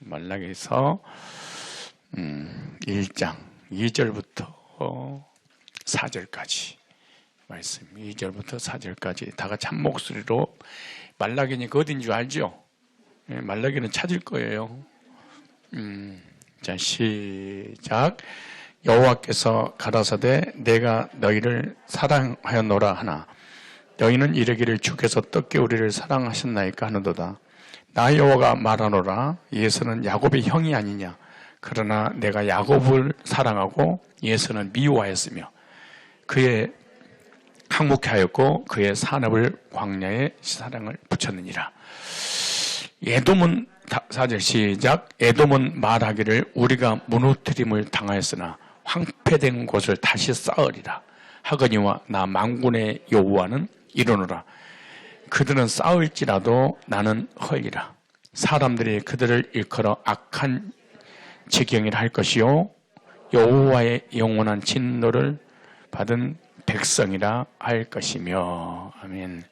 말라기서 음, 1장 2절부터 4절까지 말씀 2절부터 4절까지 다 같이 한 목소리로 말라기니까 어딘 줄 알죠? 예, 말라기는 찾을 거예요. 음, 자 시작. 여호와께서 가라사대 내가 너희를 사랑하였노라 하나 너희는 이르기를 주께서 어떻게 우리를 사랑하셨나이까 하는도다. 나 여호와가 말하노라 예수는 야곱의 형이 아니냐. 그러나 내가 야곱을 사랑하고 예수는 미워하였으며 그의 항목하였고 그의 산업을 광야에 사랑을 붙였느니라. 에돔은 사절 시작. 에돔은 말하기를 우리가 무너뜨림을 당하였으나 황폐된 곳을 다시 쌓으리라. 하거니와 나 망군의 여호와는 이르노라 그들은 싸울지라도 나는 헐리라 사람들이 그들을 일컬어 악한 지경이라 할 것이요 여호와의 영원한 진노를 받은 백성이라 할 것이며 아멘.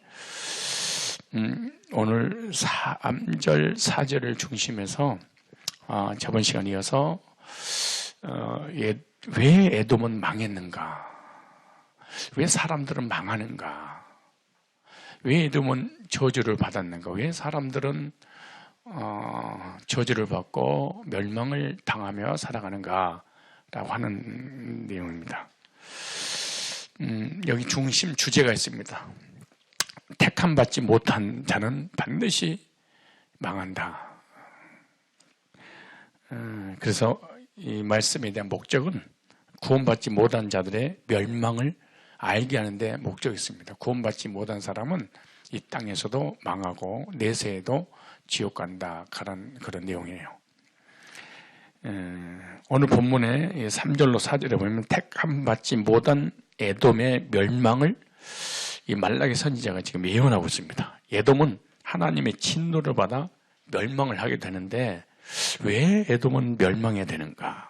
음, 오늘 3절 4절을 중심해서 아, 저번 시간 이어서 어, 예, 왜 에돔은 망했는가? 왜 사람들은 망하는가? 왜 에돔은 저주를 받았는가? 왜 사람들은 어, 저주를 받고 멸망을 당하며 살아가는가? 라고 하는 내용입니다. 음, 여기 중심 주제가 있습니다. 택함 받지 못한 자는 반드시 망한다. 음, 그래서 이 말씀에 대한 목적은 구원받지 못한 자들의 멸망을 알게 하는데 목적이 있습니다. 구원받지 못한 사람은 이 땅에서도 망하고 내세에도 지옥 간다. 그런, 그런 내용이에요. 음, 오늘 본문의 3절로 4절에 보면 택함 받지 못한 에돔의 멸망을 이 말라기 선지자가 지금 예언하고 있습니다. 에돔은 하나님의 진노를 받아 멸망을 하게 되는데 왜 에돔은 멸망해야 되는가?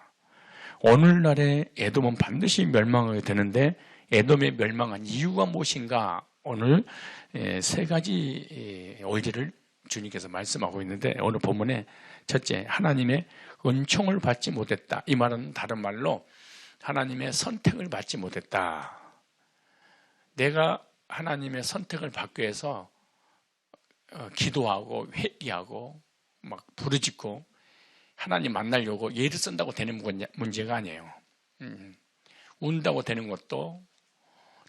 오늘날에 에돔은 반드시 멸망하게 되는데 에돔의 멸망한 이유가 무엇인가? 오늘 세 가지 올지를 주님께서 말씀하고 있는데 오늘 본문에 첫째 하나님의 은총을 받지 못했다. 이 말은 다른 말로 하나님의 선택을 받지 못했다. 내가 하나님의 선택을 받기 위해서 어, 기도하고 회개하고 막 부르짖고 하나님 만나려고 예를 쓴다고 되는 문제가 아니에요. 음. 운다고 되는 것도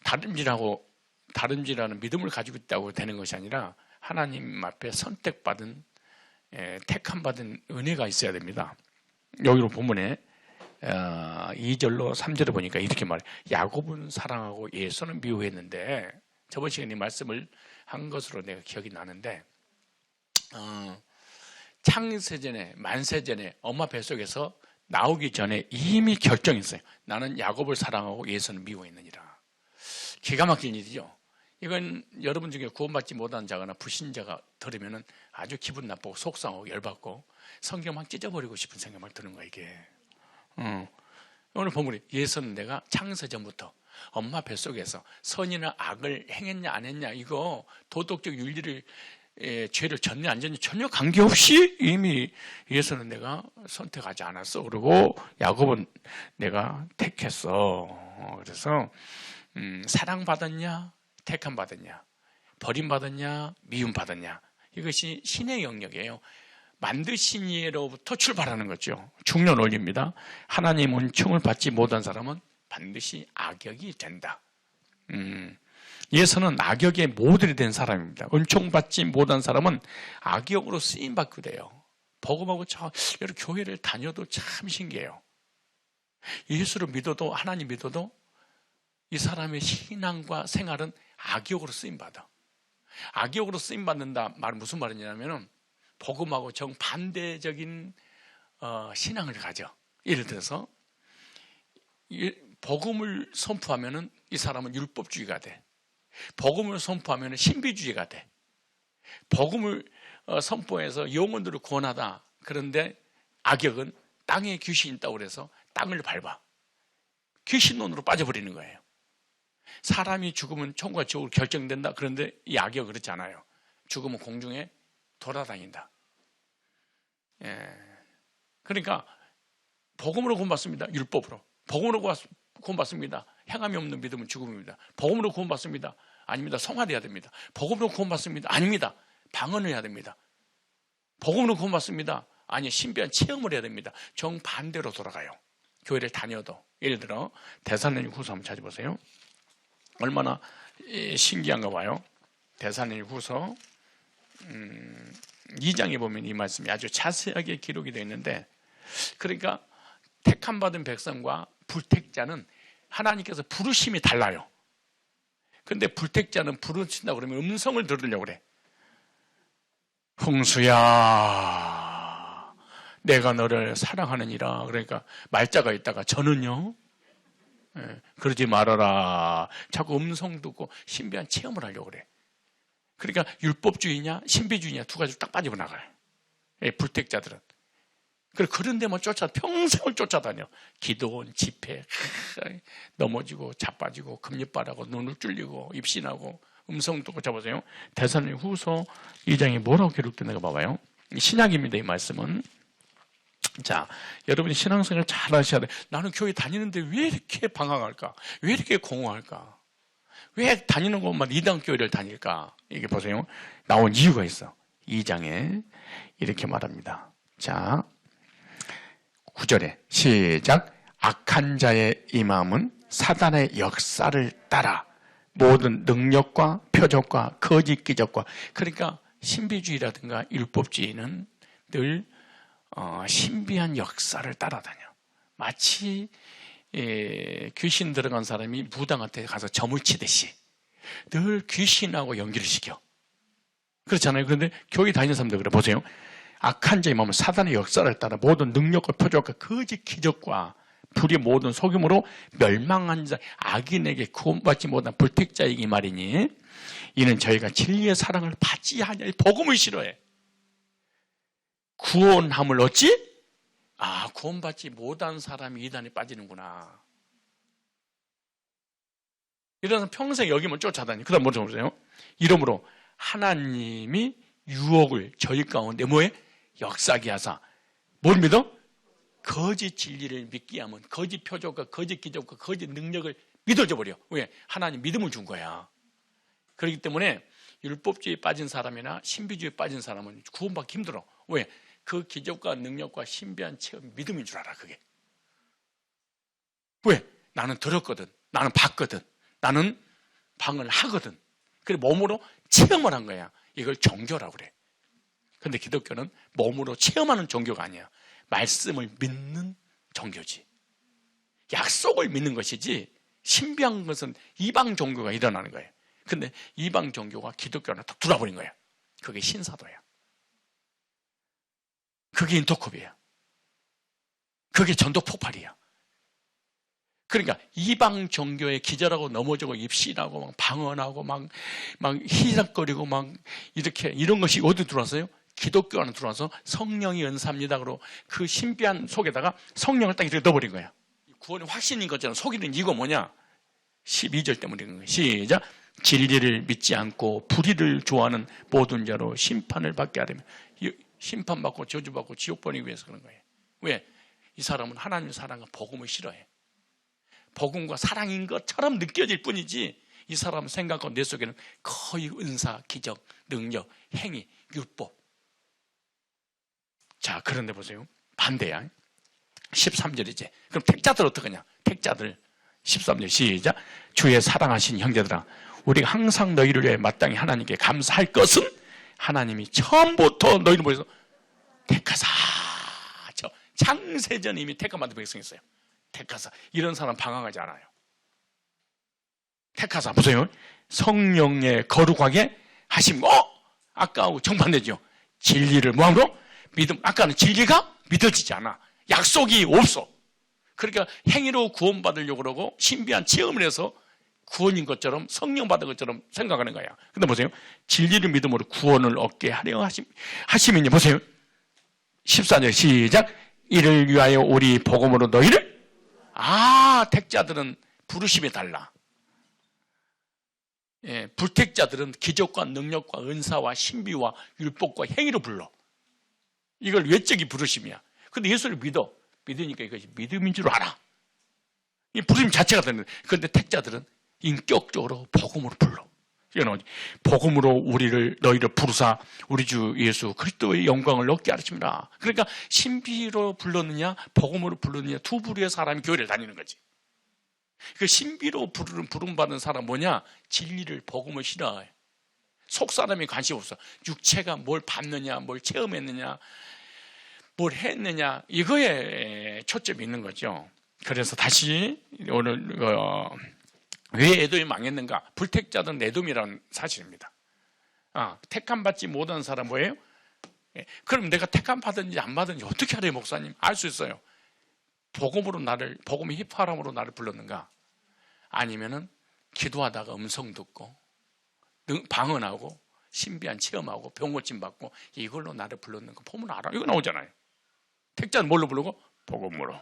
다름질하고 다름질하는 믿음을 가지고 있다고 되는 것이 아니라 하나님 앞에 선택받은 예, 택함 받은 은혜가 있어야 됩니다. 여기로 본문에 2절로 어, 3절을 보니까 이렇게 말해. 야곱은 사랑하고 예수는 미워했는데 저번 시간에 말씀을 한 것으로 내가 기억이 나는데 어, 창세전에 만세전에 엄마 뱃속에서 나오기 전에 이미 결정했어요. 나는 야곱을 사랑하고 예수는 미워했느니라. 기가 막힌 일이죠. 이건 여러분 중에 구원받지 못한 자거나 불신자가 들으면 아주 기분 나쁘고 속상하고 열받고 성경 막 찢어버리고 싶은 생각 막 드는 거야 이게. 어. 오늘 보면 예수는 내가 창세 전부터 엄마 뱃속에서 선이나 악을 행했냐 안 했냐 이거 도덕적 윤리를 예, 죄를 졌냐 안 졌냐 전혀 관계없이 이미 예수는 내가 선택하지 않았어 그리고 야곱은 내가 택했어 그래서 음, 사랑받았냐 택함 받았냐 버림받았냐 미움 받았냐 이것이 신의 영역이에요 만드신 이로부터 출발하는 거죠. 중년 원리입니다. 하나님 은총을 받지 못한 사람은 반드시 악역이 된다. 음, 예수는 악역의 모델이 된 사람입니다. 은총 받지 못한 사람은 악역으로 쓰임 받게 돼요. 복음하고 저 여러 교회를 다녀도 참 신기해요. 예수를 믿어도 하나님 믿어도 이 사람의 신앙과 생활은 악역으로 쓰임 받아. 악역으로 쓰임 받는다 말 무슨 말이냐면은 복음하고 정반대적인 어, 신앙을 가져. 예를 들어서 복음을 선포하면은 이 사람은 율법주의가 돼. 복음을 선포하면 신비주의가 돼. 복음을 어, 선포해서 영혼들을 구원하다. 그런데 악역은 땅에 귀신이 있다고 그래서 땅을 밟아. 귀신론으로 빠져버리는 거예요. 사람이 죽으면 총과 지옥으로 결정된다. 그런데 이 악역 그렇지 않아요. 죽으면 공중에 돌아다닌다. 예. 그러니까 복음으로 구원받습니다. 율법으로. 복음으로 구원받습니다. 행함이 없는 믿음은 죽음입니다. 복음으로 구원받습니다. 아닙니다. 성화돼야 됩니다. 복음으로 구원받습니다. 아닙니다. 방언을 해야 됩니다. 복음으로 구원받습니다. 아니 신비한 체험을 해야 됩니다. 정반대로 돌아가요. 교회를 다녀도 예를 들어 대사님 후서 한번 찾아보세요. 얼마나 신기한가 봐요. 대사님 후서 음, 2장에 보면 이 말씀이 아주 자세하게 기록이 되어 있는데 그러니까 택함 받은 백성과 불택자는 하나님께서 부르심이 달라요. 근데 불택자는 부르신다 그러면 음성을 들으려고 그래. 홍수야, 내가 너를 사랑하느니라. 그러니까 말자가 있다가 저는요. 예, 그러지 말아라. 자꾸 음성 듣고 신비한 체험을 하려고 그래. 그러니까 율법주의냐 신비주의냐 두 가지 딱 빠지고 나가요. 예, 불택자들은. 그래 그런 데만 쫓아 평생을 쫓아다녀. 기도원, 집회, 넘어지고 자빠지고 금리바라고 눈을 뚫리고 입신하고 음성 듣고 잡으세요. 대사님 후서 2장에 뭐라고 기록되는가 봐봐요. 신약입니다. 이 말씀은. 자, 여러분이 신앙생활 잘 하셔야 돼. 나는 교회 다니는데 왜 이렇게 방황할까? 왜 이렇게 공허할까? 왜 다니는 곳만 이단 교회를 다닐까? 이게 보세요. 나온 이유가 있어. 2장에 이렇게 말합니다. 자, 9절에 시작. 악한 자의 이 마음은 사단의 역사를 따라 모든 능력과 표적과 거짓 기적과 그러니까 신비주의라든가 율법주의는 늘 어, 신비한 역사를 따라다녀. 마치 예, 귀신 들어간 사람이 무당한테 가서 점을 치듯이 늘 귀신하고 연기를 시켜. 그렇잖아요. 그런데 교회 다니는 사람들 그래 보세요. 악한 자의 마음은 사단의 역사를 따라 모든 능력과 표적과 거짓 기적과 불의 모든 속임으로 멸망한 자, 악인에게 구원받지 못한 불택자이기 말이니 이는 저희가 진리의 사랑을 받지 하냐 복음을 싫어해. 구원함을 얻지? 아, 구원받지 못한 사람이 이단에 빠지는구나. 이래서 평생 여기만 쫓아다니. 그 다음 뭐죠? 보세요. 이러므로 하나님이 유혹을 저희 가운데 뭐에? 역사기 하사. 뭘 믿어? 거짓 진리를 믿게 하면 거짓 표적과 거짓 기적과 거짓 능력을 믿어져 버려. 왜? 하나님 믿음을 준 거야. 그렇기 때문에 율법주의에 빠진 사람이나 신비주의에 빠진 사람은 구원받기 힘들어. 왜? 그 기적과 능력과 신비한 체험 믿음인 줄 알아, 그게. 왜? 나는 들었거든. 나는 봤거든. 나는 방을 하거든. 그래, 몸으로 체험을 한 거야. 이걸 종교라고 그래. 근데 기독교는 몸으로 체험하는 종교가 아니야. 말씀을 믿는 종교지. 약속을 믿는 것이지 신비한 것은 이방 종교가 일어나는 거예요. 근데 이방 종교가 기독교랑 딱 돌아버린 거야. 그게 신사도야. 그게 인터컵이야. 그게 전도 폭발이야. 그러니까 이방 종교에 기절하고 넘어지고 입신하고 막 방언하고 막, 막 희삭거리고 막 이렇게 이런 것이 어디 들어왔어요? 기독교 안에 들어와서 성령이 은사입니다. 그러고 그 신비한 속에다가 성령을 딱 이렇게 넣어버린 거야. 구원이 확신인 것처럼 속이는 이유가 뭐냐? 12절 때문인 거예요. 시작. 진리를 믿지 않고 불의를 좋아하는 모든 자로 심판을 받게 하려면 심판받고 저주받고 지옥 보내기 위해서 그런 거예요. 왜? 이 사람은 하나님의 사랑과 복음을 싫어해. 복음과 사랑인 것처럼 느껴질 뿐이지 이 사람 생각과 내 속에는 거의 은사, 기적, 능력, 행위, 율법 자, 그런데 보세요. 반대야. 13절이지. 그럼 택자들 어떡하냐? 택자들. 13절 시작. 주의 사랑하신 형제들아, 우리가 항상 너희를 위해 마땅히 하나님께 감사할 것은 하나님이 처음부터 너희를 보여서 택하사. 저 창세전 이미 택하 만든 백성이 있어요. 택하사. 이런 사람 방황하지 않아요. 택하사. 보세요. 성령의 거룩하게 하심. 어? 아까하고 정반대죠. 진리를 뭐함으로? 믿음, 아까는 진리가 믿어지지 않아. 약속이 없어. 그러니까 행위로 구원받으려고 그러고 신비한 체험을 해서 구원인 것처럼 성령 받은 것처럼 생각하는 거야. 근데 보세요. 진리를 믿음으로 구원을 얻게 하려 하심, 하시면요. 보세요. 14절 시작. 이를 위하여 우리 복음으로 너희를 아, 택자들은 부르심이 달라. 예, 불택자들은 기적과 능력과 은사와 신비와 율법과 행위로 불러. 이걸 외적이 부르심이야. 근데 예수를 믿어. 믿으니까 이것이 믿음인 줄 알아. 이 부르심 자체가 되는. 그런데 택자들은 인격적으로 복음으로 불러. 나오지. 복음으로 우리를 너희를 부르사 우리 주 예수 그리스도의 영광을 얻게 하십니다. 그러니까 신비로 불렀느냐 복음으로 불렀느냐 두 부류의 사람이 교회를 다니는 거지. 그 신비로 부르는 부름 받은 사람 뭐냐? 진리를 복음을 싫어해. 속 사람이 관심 없어. 육체가 뭘 받느냐, 뭘 체험했느냐, 뭘 했느냐 이거에 초점이 있는 거죠. 그래서 다시 오늘 어, 왜 에돔이 망했는가? 불택자들은 에돔이라는 사실입니다. 아, 택함 받지 못한 사람 뭐예요? 예, 그럼 내가 택함 받은지 안 받은지 어떻게 알아요, 목사님? 알 수 있어요. 복음으로 나를 복음의 휘파람으로 나를 불렀는가? 아니면은 기도하다가 음성 듣고 능- 방언하고 신비한 체험하고 병고침 받고 이걸로 나를 불렀는 거 보면 알아. 이거 나오잖아요. 택자는 뭘로 부르고 복음으로.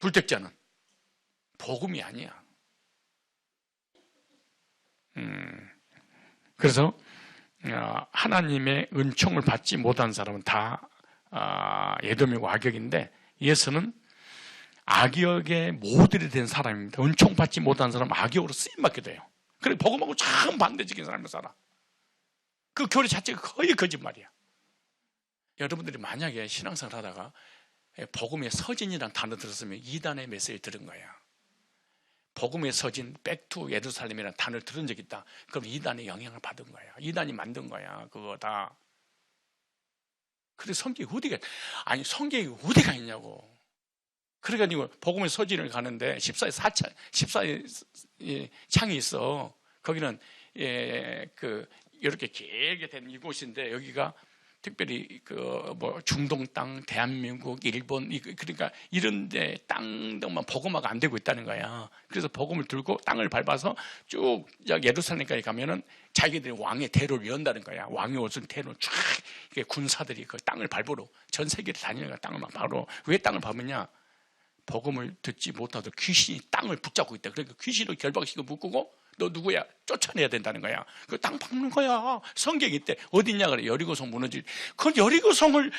불택자는 복음이 아니야. 음, 그래서 어, 하나님의 은총을 받지 못한 사람은 다 아, 예돔이고 악역인데 예수는 악역의 모델이 된 사람입니다. 은총 받지 못한 사람은 악역으로 쓰임 받게 돼요. 그래 복음하고 참 반대적인 삶을 살아. 그 교리 자체가 거의 거짓말이야. 여러분들이 만약에 신앙생활 하다가 복음의 서진이라는 단어 들었으면 이단의 메시지 들은 거야. 복음의 서진, 백투 예루살렘이라는 단어를 들은 적 있다. 그럼 이단의 영향을 받은 거야. 이단이 만든 거야. 그거 다. 그래 성경이 어디가 아니 성경이 어디가 있냐고. 그래가지고 복음의 서진을 가는데 14의 사창, 14의 창이 있어. 거기는 예, 그 이렇게 길게 된 이곳인데 여기가 특별히 그 뭐 중동 땅, 대한민국, 일본 이- 그러니까 이런 데 땅들만 복음화가 안 되고 있다는 거야. 그래서 복음을 들고 땅을 밟아서 쭉 예루살렘까지 가면은 자기들이 왕의 대로를 연다는 거야. 왕의 옷은 대로 쫙 이렇게 군사들이 그 땅을 밟으러 전 세계를 다니는 거야. 땅을 막 밟으러 왜 땅을 밟으냐? 복음을 듣지 못하도 귀신이 땅을 붙잡고 있다. 그러니까 귀신을 결박시켜 묶고 너 누구야? 쫓아내야 된다는 거야. 그땅 밟는 거야. 성경이 있대. 어딨냐 그래. 여리고성 무너질. 그 여리고성을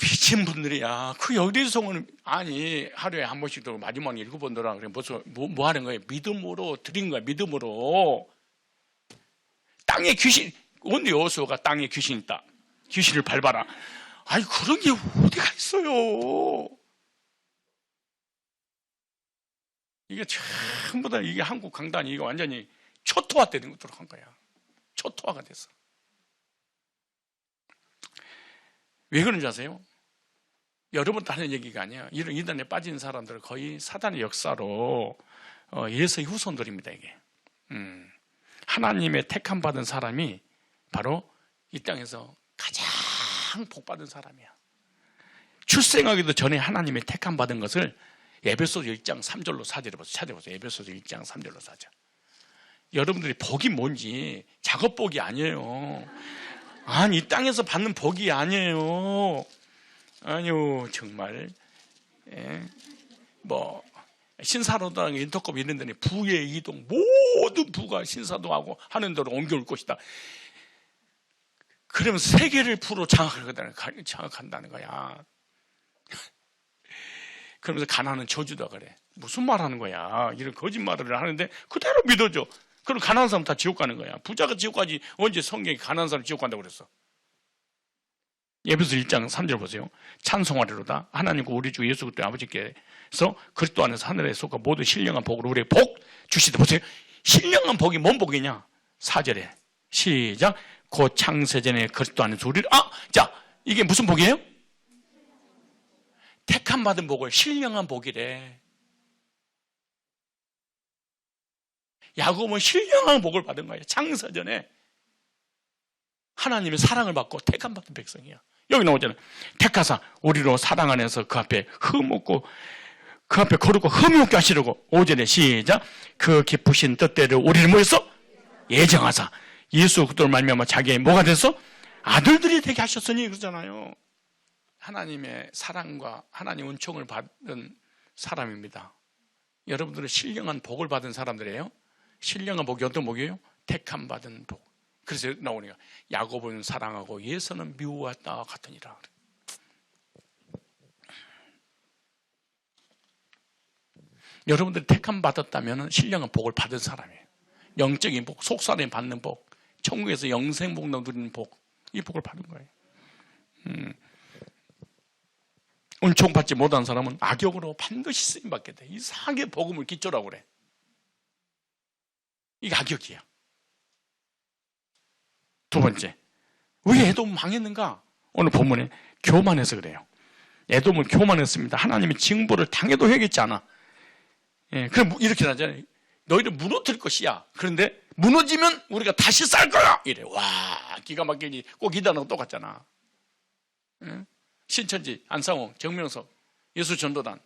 미친 분들이야. 그 여리고성은 아니 하루에 한 번씩 들고 마지막 들어라 그래. 무슨 뭐, 뭐 하는 거예요? 믿음으로 드린 거야. 믿음으로. 땅에 귀신 언제 여수가 땅에 귀신 있다. 귀신을 밟아라. 아니 그런 게 어디가 있어요? 이게 전부 다 이게 한국 강단이 이게 완전히 초토화되는 것으로 한 거야. 초토화가 됐어. 왜 그런지 아세요? 여러분도 하는 얘기가 아니야. 이런 이단에 빠진 사람들은 거의 사단의 역사로 어, 예수의 후손들입니다. 이게 음. 하나님의 택함 받은 사람이 바로 이 땅에서 가장 복 받은 사람이야. 출생하기도 전에 하나님의 택함 받은 것을 에베소서 1장 3절로 4절에 보세요. 찾아보세요. 에베소서 1장 3절로 4절. 여러분들이 복이 뭔지 작업 복이 아니에요. 아니 이 땅에서 받는 복이 아니에요. 아니요 정말 예. 뭐 신사로당 인터컵 이런 데는 부의 이동 모든 부가 신사도하고 하는 대로 옮겨올 것이다. 그러면 세계를 부로 장악하거든 장악한다는 거야. 그러면서 가난은 저주다 그래. 무슨 말 하는 거야? 이런 거짓말을 하는데 그대로 믿어줘. 그럼 가난한 사람 다 지옥 가는 거야. 부자가 지옥 가지 언제 성경에 가난한 사람 지옥 간다고 그랬어? 예배서 1장 3절 보세요. 찬송하리로다. 하나님과 우리 주 예수 그리스도 아버지께서 그리스도 안에서 하늘에 속하 모든 신령한 복으로 우리의 복 주시다. 보세요. 신령한 복이 뭔 복이냐? 4절에 시작. 곧 창세전에 그리스도 안에서 우리를 아! 자, 이게 무슨 복이에요? 택함 받은 복을 신령한 복이래. 야곱은 신령한 복을 받은 거예요. 창세전에 하나님의 사랑을 받고 택함 받은 백성이야. 여기 나오잖아요. 택하사 우리로 사랑 안에서 그 앞에 흠없고 그 앞에 거룩고 흠이 없게 하시려고 오전에 시작 그 기쁘신 뜻대로 우리를 뭐했어? 예정하사 예수 그리스도를 말미암아 자기의 뭐가 돼서 아들들이 되게 하셨으니 그러잖아요. 하나님의 사랑과 하나님 은총을 받은 사람입니다. 여러분들은 신령한 복을 받은 사람들이에요. 신령한 복이 어떤 복이에요? 택함 받은 복. 그래서 나오니까 야곱은 사랑하고 예서는 미워했다 같으니라. 여러분들이 택함 받았다면 신령한 복을 받은 사람이에요. 영적인 복, 속살에 받는 복, 천국에서 영생 복 누리는 복, 이 복을 받은 거예요. 음. 은총 받지 못한 사람은 악역으로 반드시 쓰임 받게 돼. 이상하게 복음을 기초라고 그래. 이게 악역이야. 두 번째, 왜 에돔 망했는가? 오늘 본문에 교만해서 그래요. 에돔은 교만했습니다. 하나님이 징벌을 당해도 회겠지 않아. 예, 그럼 이렇게 하잖아요. 너희를 무너뜨릴 것이야. 그런데 무너지면 우리가 다시 쌀 거야. 이래. 와, 기가 막히니 꼭 이단하고 똑같잖아. 예? 신천지, 안상호, 정명석, 예수전도단,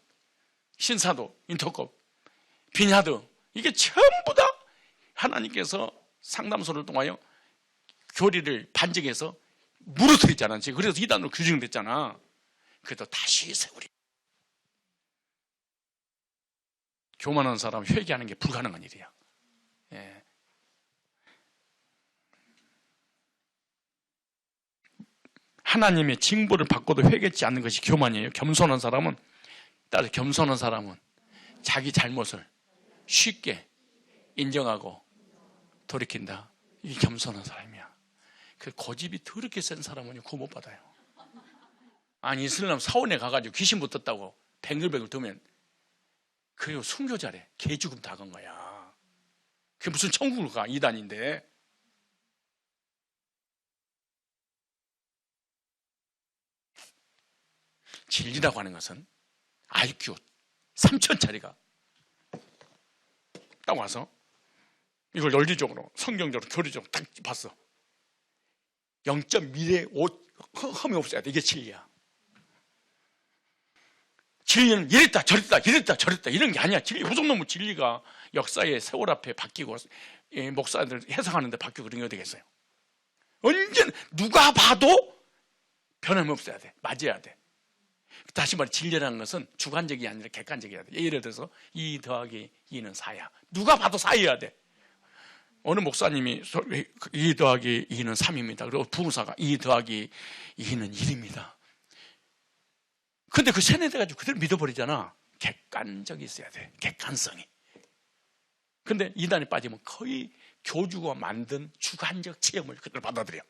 신사도, 인터컵, 빈야드 이게 전부 다 하나님께서 상담소를 통하여 교리를 반증해서 무너뜨렸잖아. 지금 그래서 이단으로 규정됐잖아. 그래도 다시 세우리. 교만한 사람 회개하는 게 불가능한 일이야. 하나님의 징벌을 받고도 회개치 않는 것이 교만이에요. 겸손한 사람은 따라서 겸손한 사람은 자기 잘못을 쉽게 인정하고 돌이킨다. 이게 겸손한 사람이야. 그 고집이 더럽게 센 사람은 구원 못 받아요. 아니 이슬람 사원에 가가지고 귀신 붙었다고 뱅글뱅글 두면 그리고 순교자래. 개 죽음 당한 거야. 그게 무슨 천국을 가 이단인데. 진리라고 하는 것은 IQ 3천짜리가 딱 와서 이걸 논리적으로 성경적으로 교리적으로 딱 봤어. 0.1의 흠이 없어야 돼. 이게 진리야. 진리는 이랬다 저랬다 이랬다 저랬다 이런 게 아니야. 진리 무슨 놈의 진리가 역사의 세월 앞에 바뀌고 목사들 해석하는데 바뀌고 그런 게 되겠어요. 언제 누가 봐도 변함없어야 돼. 맞아야 돼. 다시 말해 진리라는 것은 주관적이 아니라 객관적이어야 돼. 예를 들어서 2 더하기 2는 4야. 누가 봐도 4여야 돼. 어느 목사님이 2 더하기 2는 3입니다. 그리고 부사가 2 더하기 2는 1입니다. 근데 그 세뇌돼 가지고 그대로 믿어버리잖아. 객관적이 있어야 돼. 객관성이. 근데 이단에 빠지면 거의 교주가 만든 주관적 체험을 그대로 받아들여.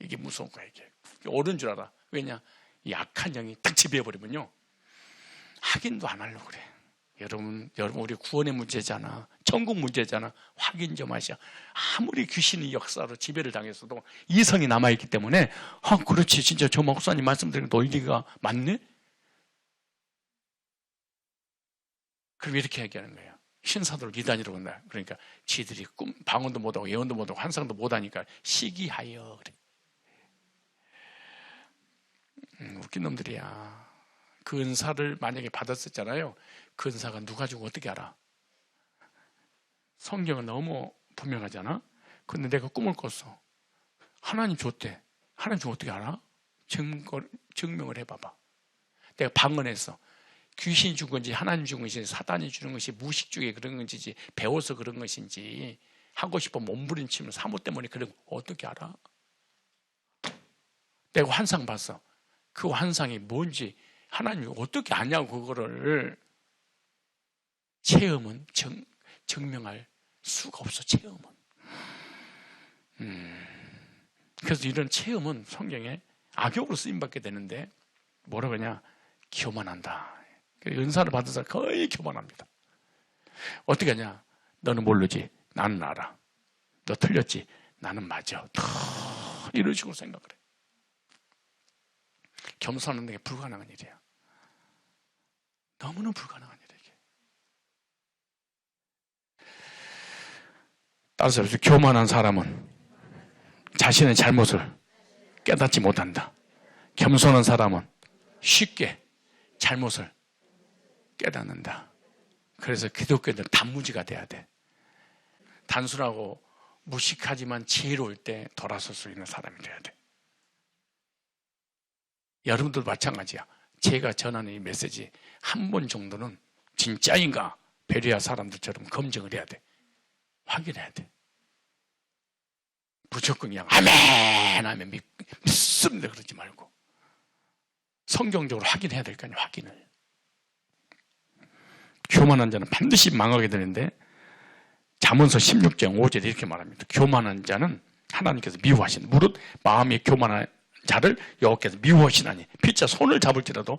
이게 무서운 거야, 이게. 옳은 줄 알아. 왜냐? 약한 영이 딱 지배해버리면요. 확인도 안 하려고 그래. 여러분, 여러분, 우리 구원의 문제잖아. 천국 문제잖아. 확인 좀 하셔. 아무리 귀신이 역사로 지배를 당했어도 이성이 남아있기 때문에, 아, 그렇지. 진짜 저 목사님 말씀드린 논리가 맞네? 그럼 이렇게 얘기하는 거예요. 신사도를 이단이라고 한다. 그러니까 지들이 꿈, 방언도 못하고 예언도 못하고 환상도 못하니까 시기하여 그래. 음, 웃긴 놈들이야. 그 은사를 만약에 받았었잖아요. 그 은사가 누가 주고 어떻게 알아? 성경은 너무 분명하잖아. 근데 내가 꿈을 꿨어. 하나님 줬대. 하나님 좀 어떻게 알아? 증거, 증명을 해봐봐. 내가 방언했어. 귀신이 준 건지 하나님 준 것인지 사단이 주는 것이 무식 중에 그런 건지 배워서 그런 것인지 하고 싶어 몸부림치면 사모 때문에 그런 거 어떻게 알아? 내가 환상 봤어. 그 환상이 뭔지 하나님이 어떻게 아냐고 그거를 체험은 정, 증명할 수가 없어 체험은. 음, 그래서 이런 체험은 성경에 악역으로 쓰임 받게 되는데 뭐라고 하냐 교만한다. 은사를 받은 사람 거의 교만합니다. 어떻게 하냐? 너는 모르지. 나는 알아. 너 틀렸지. 나는 맞아. 더 이런 식으로 생각을 해. 겸손하는 게 불가능한 일이야. 너무나 불가능한 일이야. 따라서 교만한 사람은 자신의 잘못을 깨닫지 못한다. 겸손한 사람은 쉽게 잘못을 깨닫는다. 그래서 기독교는 단무지가 돼야 돼. 단순하고 무식하지만 지혜로울 때 돌아설 수 있는 사람이 돼야 돼. 여러분들도 마찬가지야. 제가 전하는 이 메시지 한 번 정도는 진짜인가 베리아 사람들처럼 검증을 해야 돼. 확인해야 돼. 무조건 그냥 아멘! 하면 믿, 믿습니다. 그러지 말고. 성경적으로 확인해야 될 거 아니에요 확인을. 교만한 자는 반드시 망하게 되는데 잠언서 16장 5절에 이렇게 말합니다. 교만한 자는 하나님께서 미워하신 무릇 마음이 교만한 자를 여호께서 미워하시나니 피차 손을 잡을지라도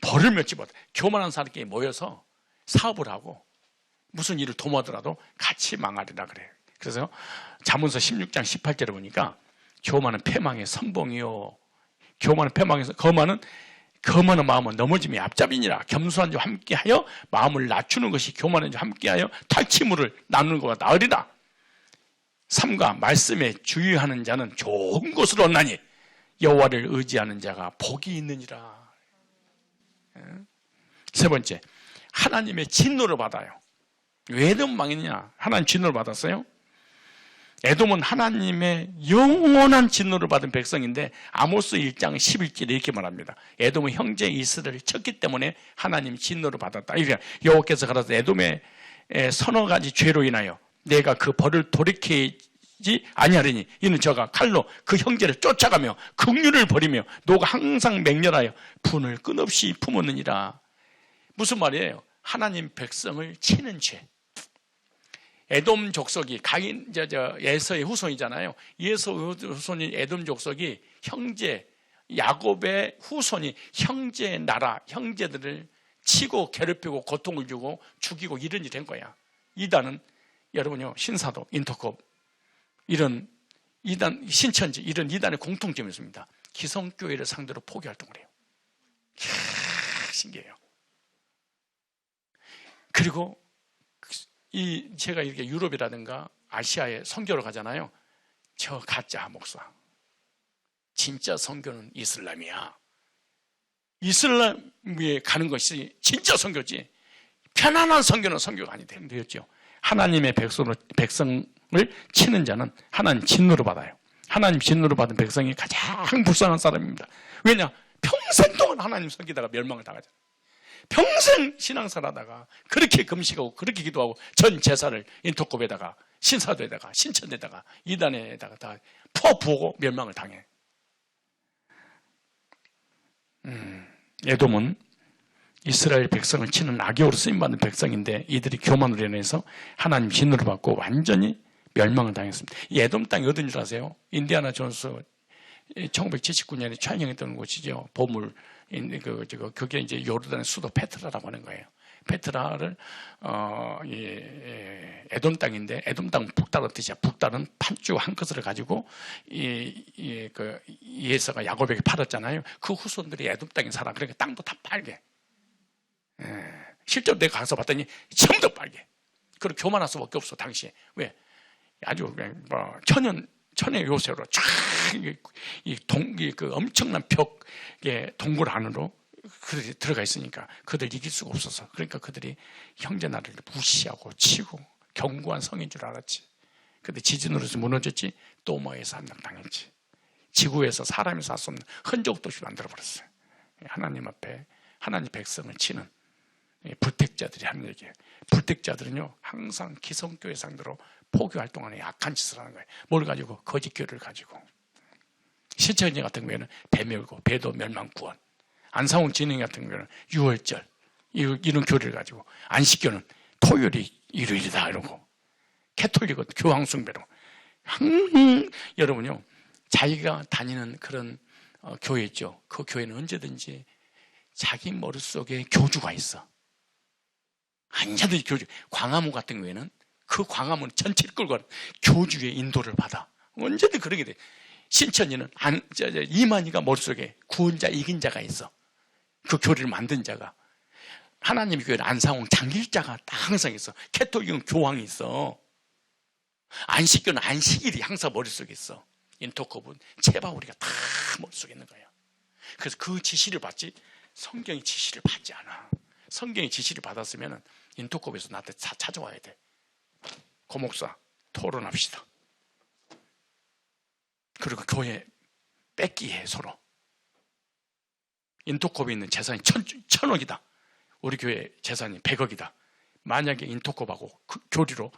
벌을 맺지 못해 교만한 사람끼리 모여서 사업을 하고 무슨 일을 도모하더라도 같이 망하리라 그래요. 그래서 잠언서 16장 18절에 보니까 교만은 패망의 선봉이요. 교만은 패망에서 거만은 거만한 마음은 넘어짐이 앞잡이니라 겸손한 자와 함께하여 마음을 낮추는 것이 교만한 자와 함께하여 탈취물을 나누는 것과 나으리라. 삼가 말씀에 주의하는 자는 좋은 것을 얻나니 여호와를 의지하는 자가 복이 있느니라. 예? 세 번째, 하나님의 진노를 받아요. 왜 에돔 망했냐? 하나님 진노를 받았어요. 에돔은 하나님의 영원한 진노를 받은 백성인데 아모스 1장 11절에 이렇게 말합니다. 에돔은 형제 이스라엘을 쳤기 때문에 하나님 진노를 받았다. 이게 여호께서 가라서 에돔의 서너 가지 죄로 인하여 내가 그 벌을 돌이키지 아니하리니 이는 저가 칼로 그 형제를 쫓아가며 긍휼을 버리며 노가 항상 맹렬하여 분을 끝없이 품었느니라. 무슨 말이에요? 하나님 백성을 치는 죄. 에돔 족속이 가인 저, 저 예서의 후손이잖아요. 예서 후손인 에돔 족속이 형제 야곱의 후손이 형제의 나라 형제들을 치고 괴롭히고 고통을 주고 죽이고 이런 일이 된 거야. 이단은 여러분요 신사도 인터컵 이런 이단 신천지 이런 이단의 공통점이 있습니다. 기성교회를 상대로 포기 활동을 해요. 이야, 신기해요. 그리고 이 제가 이렇게 유럽이라든가 아시아에 선교를 가잖아요. 저 가짜 목사. 진짜 선교는 이슬람이야. 이슬람에 가는 것이 진짜 선교지. 편안한 선교는 선교가 아니 되었죠. 하나님의 백성을, 백성을 치는 자는 하나님 진노를 받아요. 하나님 진노를 받은 백성이 가장 불쌍한 사람입니다. 왜냐? 평생 동안 하나님 섬기다가 멸망을 당하잖아요. 평생 신앙생활하다가 그렇게 금식하고 그렇게 기도하고 전 제사를 인터콥에다가 신사도에다가 신천에다가 이단에다가 다 퍼부고 멸망을 당해. 음, 에돔은 이스라엘 백성을 치는 악역으로 쓰임받는 백성인데 이들이 교만으로 인해서 하나님 진노를 받고 완전히 멸망을 당했습니다. 이 에돔 땅이 어딘 줄 아세요? 인디아나 존스 1979년에 촬영했던 곳이죠. 보물 그, 그, 그게 이제 요르단의 수도 페트라라고 하는 거예요. 페트라를, 어, 이, 에돔 땅인데, 에돔 땅 북다른 뜻이야. 북다른 판주 한 컷을 가지고, 이, 이, 그, 예서가 야곱에게 팔았잖아요. 그 후손들이 에돔 땅에 살아. 그러니까 땅도 다 빨개. 예. 실제로 내가 가서 봤더니 다 빨개. 그리고 교만할 수밖에 없어, 당시에. 왜? 아주, 뭐, 천연, 천의 요새로 쫙, 이 동, 그 엄청난 벽의 동굴 안으로 그들이 들어가 있으니까 그들 이길 수가 없어서 그러니까 그들이 형제 나라를 무시하고 치고 견고한 성인 줄 알았지. 근데 지진으로서 무너졌지 또마에서 함락당했지. 지구에서 사람이 살 수 없는 흔적도 없이 만들어버렸어요. 하나님 앞에 하나님 백성을 치는 불택자들이 하는 얘기예요. 불택자들은요 항상 기성교회 상대로 포교 활동하는 약한 짓을 하는 거예요. 뭘 가지고? 거짓 교를 가지고. 신천지 같은 경우에는 배멸고, 배도 멸망 구원. 안상홍 진행 같은 경우에는 유월절. 이런 교리를 가지고. 안식교는 토요일이 일요일이다. 이러고. 캐톨릭은 교황숭배로. 항, 여러분요. 자기가 다니는 그런 어, 교회 있죠. 그 교회는 언제든지 자기 머릿속에 교주가 있어. 언제든지 교주. 광화문 같은 경우에는 그 광화문 전체를 끌고 가는 교주의 인도를 받아. 언제든 그러게 돼. 신천지는 안, 저, 저, 이만희가 머릿속에 구원자, 이긴 자가 있어. 그 교리를 만든 자가. 하나님의 교회는 안상홍 장길자가 딱 항상 있어. 캐톨릭은 교황이 있어. 안식교는 안식일이 항상 머릿속에 있어. 인터컵은 제바우리가 다 머릿속에 있는 거야. 그래서 그 지시를 받지 성경의 지시를 받지 않아. 성경의 지시를 받았으면 인터컵에서 나한테 찾아와야 돼. 고목사 토론합시다. 그리고 교회 뺏기해 서로. 인토콥에 있는 재산이 천, 천억이다. 우리 교회 재산이 백억이다. 만약에 인토콥하고 그 교리로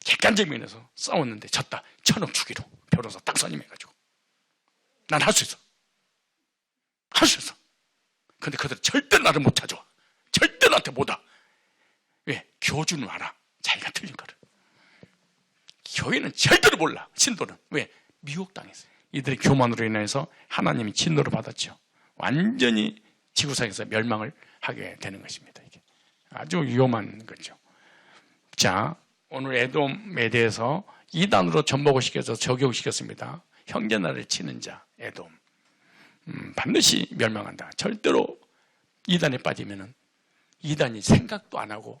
객관적 면에서 싸웠는데 졌다. 천억 주기로 변호사 딱 선임해가지고 난 할 수 있어. 할 수 있어. 근데 그들 절대 나를 못 찾아와. 절대 나한테 못 와. 왜? 교주는 알아. 자기가 틀린 거를. 교회는 절대로 몰라. 신도는. 왜? 미혹당했어요. 이들의 교만으로 인해서 하나님이 진노를 받았죠. 완전히 지구상에서 멸망을 하게 되는 것입니다. 이게 아주 위험한 거죠. 자, 오늘 에돔에 대해서 2단으로 전복을 시켜서 적용시켰습니다. 형제나를 치는 자, 에돔. 음, 반드시 멸망한다. 절대로 2단에 빠지면은 2단이 생각도 안 하고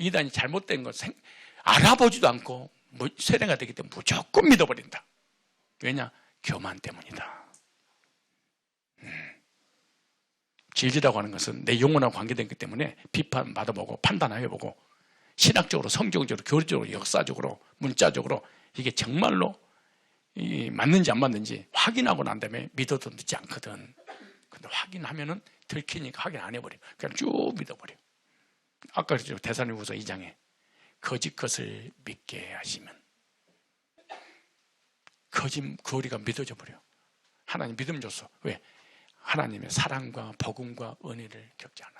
2단이 잘못된 걸 생, 알아보지도 않고 뭐, 세례가 되기 때문에 무조건 믿어버린다. 왜냐? 교만 때문이다. 음. 질지라고 하는 것은 내 영혼하고 관계되기 때문에 비판 받아보고 판단해보고 신학적으로, 성경적으로, 교리적으로, 역사적으로, 문자적으로 이게 정말로 이 맞는지 안 맞는지 확인하고 난 다음에 믿어도 늦지 않거든. 근데 확인하면은 들키니까 확인 안 해버려. 그냥 쭉 믿어버려. 아까 그랬죠. 대사님후서 2장에 거짓 것을 믿게 하시면 거짓 그 우리가 믿어져 버려. 하나님 믿음 줬어. 왜? 하나님의 사랑과 복음과 은혜를 겪지 않아.